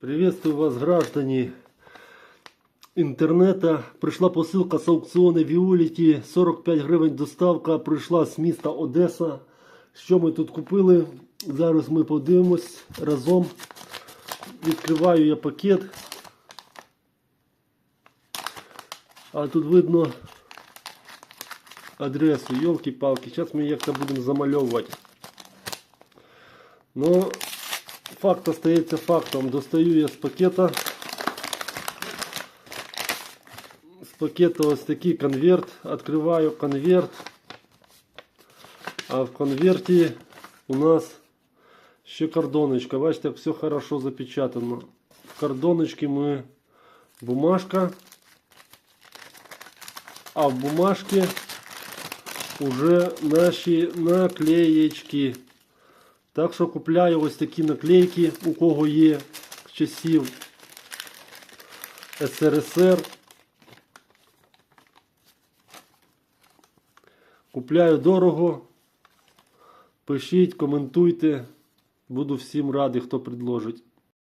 Приветствую вас, граждане интернета. Прийшла посилка з аукціону Віоліті. 45 гривень доставка прийшла з міста Одеса. Що ми тут купили? Зараз ми подивимось разом. Відкриваю я пакет. А тут видно адресу. Йолки-палки. Зараз ми як-то будемо замальовувати. Ну, факт остається фактом. Достаю я з пакета. З пакета ось такий конверт. Открываю конверт. А в конверті у нас ще кордоночка. Бачите, як все хорошо запечатано. В кордоночці ми бумажка. А в бумажці уже наші наклеєчки. Так що купляю ось такі наклейки, у кого є з часів СРСР. Купляю дорого. Пишіть, коментуйте. Буду всім радий, хто предложить.